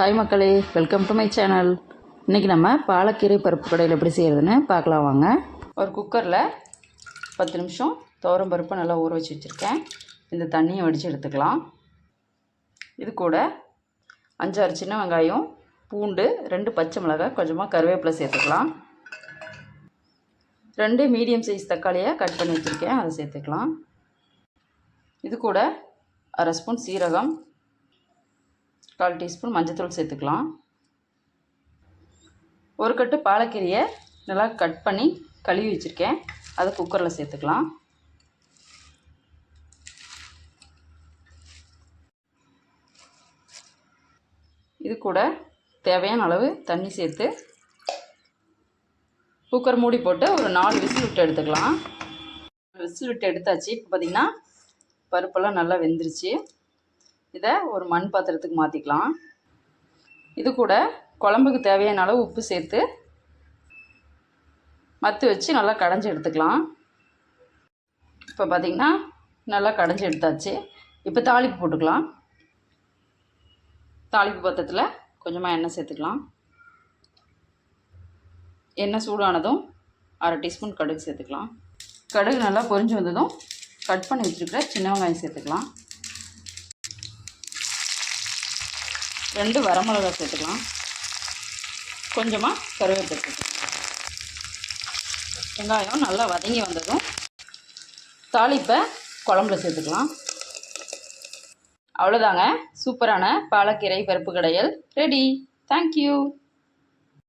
Hi மக்களே welcome to my channel. இன்றைக்கி நம்ம பாலக்கீரை பருப்பு கடையில் எப்படி செய்கிறதுன்னு பார்க்கலாம் வாங்க. ஒரு குக்கரில் பத்து நிமிஷம் துவரம் பருப்பை நல்லா ஊற வச்சு வச்சுருக்கேன். இந்த தண்ணியை வடித்து எடுத்துக்கலாம். இது கூட அஞ்சாறு சின்ன வெங்காயம் பூண்டு ரெண்டு பச்சை மிளகாய் கொஞ்சமாக கருவேப்பிலை சேர்த்துக்கலாம். ரெண்டு மீடியம் சைஸ் தக்காளியை கட் பண்ணி வச்சுருக்கேன் அதை சேர்த்துக்கலாம். இது கூட அரை ஸ்பூன் சீரகம் கால் டீஸ்பூன் மஞ்சத்தூள் சேர்த்துக்கலாம். ஒரு கட்டு பாலக்கீரையை நல்லா கட் பண்ணி கழுவி வச்சுருக்கேன். அதை குக்கரில் சேர்த்துக்கலாம். இது கூட தேவையான அளவு தண்ணி சேர்த்து குக்கர் மூடி போட்டு ஒரு நாலு விசில் விட்டு எடுத்துக்கலாம். விசில் விட்டு எடுத்தாச்சு. இப்போ பார்த்திங்கன்னா பருப்பெல்லாம் நல்லா வெந்துருச்சு. இதை ஒரு மண் பாத்திரத்துக்கு மாற்றிக்கலாம் இது கூட குழம்புக்கு தேவையான அளவு உப்பு சேர்த்து மத்து வச்சு நல்லா கடைஞ்சி எடுத்துக்கலாம். இப்போ பார்த்திங்கன்னா நல்லா கடைஞ்சி எடுத்தாச்சு. இப்போ தாளிப்பு போட்டுக்கலாம். தாளிப்பு பாத்திரத்தில் கொஞ்சமாக எண்ணெய் சேர்த்துக்கலாம். எண்ணெய் சூடானதும் அரை டீஸ்பூன் கடுகு சேர்த்துக்கலாம். கடுகு நல்லா பொரிஞ்சு வந்ததும் கட் பண்ணி வச்சுருக்கிற சின்ன வெங்காயம் சேர்த்துக்கலாம். ரெண்டு வரமிளகா சேர்த்துக்கலாம். கொஞ்சமாக கருவேப்பிலை சேர்த்துக்கலாம். வெங்காயம் நல்லா வதங்கி வந்ததும் தாளிப்பை குழம்புல சேர்த்துக்கலாம். அவ்வளோதாங்க சூப்பரான பாலக்கீரை பருப்பு கடையல். ரெடி. தேங்க்யூ